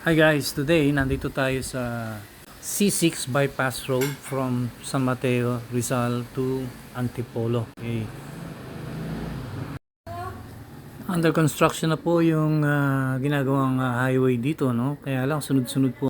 Hi guys, today nandito tayo sa C6 bypass road from San Mateo, Rizal to Antipolo. Okay. Under construction na po yung ah, ginagawang ah, highway dito, no? Kaya lang sunod-sunod po.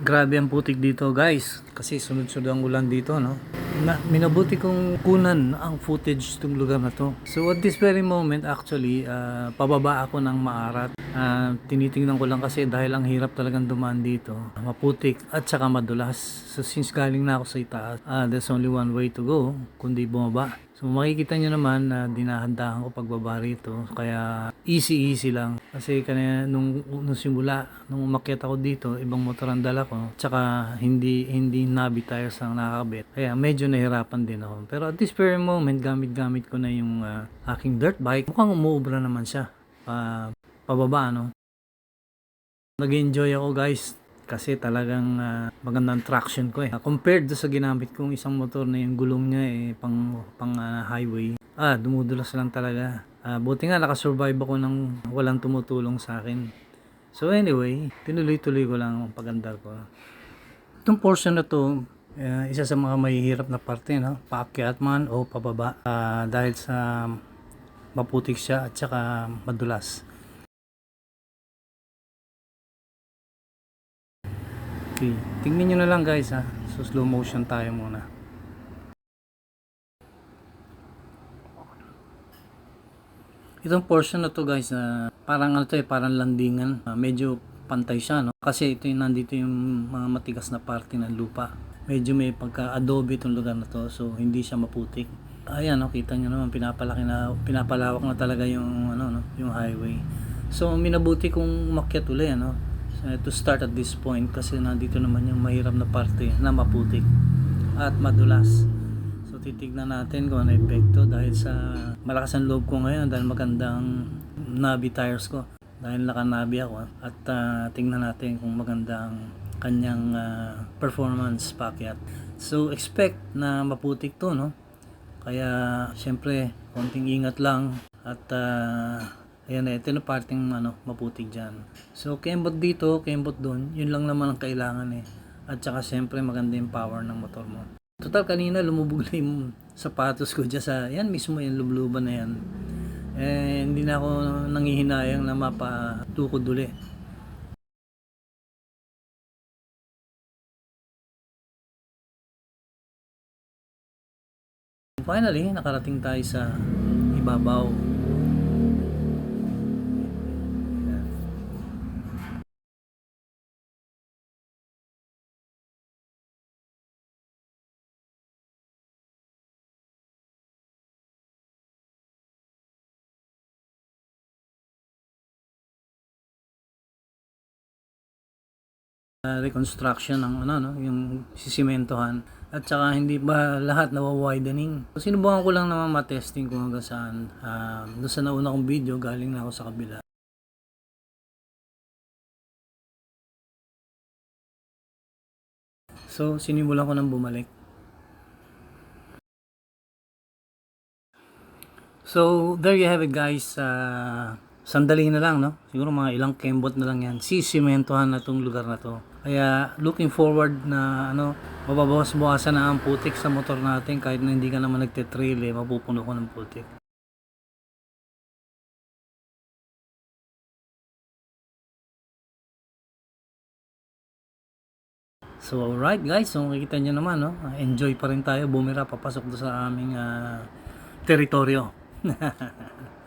Grabe ang putik dito, guys. Kasi sunod-sunod ang ulan dito, no? Na, minabuti kong kunan ang footage ng lugar na to. So at this very moment, actually, ah, pababa ako ng maarat. Ah, tinitingnan ko lang kasi dahil ang hirap talagang dumaan dito. Maputik at saka madulas. So since galing na ako sa itaas, ah, there's only one way to go, kundi bumaba. So makikita nyo naman na dinahandahan ko pagbaba rito. Kaya easy-easy lang. Kasi kanina nung, nung simula, nung umakyat ako dito, ibang motor ang dala ko. Tsaka hindi, hindi nabi tires ang nakakabit. Kaya medyo nahirapan din ako. Pero at this very moment, gamit-gamit ko na yung ah, aking dirt bike. Mukhang umuubra naman siya. Pa, pababa, no? Nag-enjoy ako guys kasi talagang ah, magandang traction ko eh. Compared do sa ginamit kong isang motor na yung gulong niya eh pang pang ah, highway. Ah, dumudulas lang talaga. Ah, buti nga nakasurvive ako ng walang tumutulong sa akin. So anyway, tinuloy-tuloy ko lang ang pagandar ko. Itong portion na to, eh, isa sa mga mahihirap na parte, no? Paakyat man o pababa ah, dahil sa maputik siya at saka madulas. Okay, tingnan nyo na lang guys ha. So slow motion tayo muna. Itong portion na to guys, na parang ano to eh, parang landingan. Ah, medyo pantay siya no. Kasi ito yung nandito yung mga matigas na parte ng lupa. Medyo may pagka-adobe itong lugar na to, so hindi siya maputik. Ayan, no, kita nyo naman pinapalaki na pinapalawak na talaga yung ano no, yung highway. So minabuti kung umakyat uli ano uh, to start at this point kasi nandito naman yung mahirap na parte na maputik at madulas. So titignan natin kung ano epekto dahil sa malakas ang loob ko ngayon dahil magandang nabi tires ko dahil nakanabi ako at uh, tingnan natin kung magandang kanyang uh, performance pakyat. So expect na maputik to no. Kaya syempre konting ingat lang at uh, Ayan ito na parting ano, maputik dyan. So, kembot dito, kembot doon, yun lang naman ang kailangan eh. At saka siyempre maganda yung power ng motor mo. Total kanina lumubog na yung sapatos ko dyan sa, yan mismo yung lubluban na yan. Eh, hindi na ako nangihinayang na mapatukod uli. Finally, nakarating tayo sa ibabaw. Reconstruction ng ano no, yung sisimentohan at saka hindi ba lahat nawa-widening. Sinubukan ko lang naman ma-testing kung hanggang saan. Uh, doon sa nauna kong video, galing na ako sa kabila. So, sinimulan ko nang bumalik. So, there you have it guys. Uh, sandali na lang, no? Siguro mga ilang kembot na lang yan. Sisimentohan na tong lugar na to. Kaya, looking forward na, ano, mababawas-bawasan na ang putik sa motor natin kahit na hindi ka naman nagte-trail, eh, mapupuno ko ng putik. So alright guys, so makikita nyo naman, no? enjoy pa rin tayo, bumira papasok do sa aming uh, teritoryo.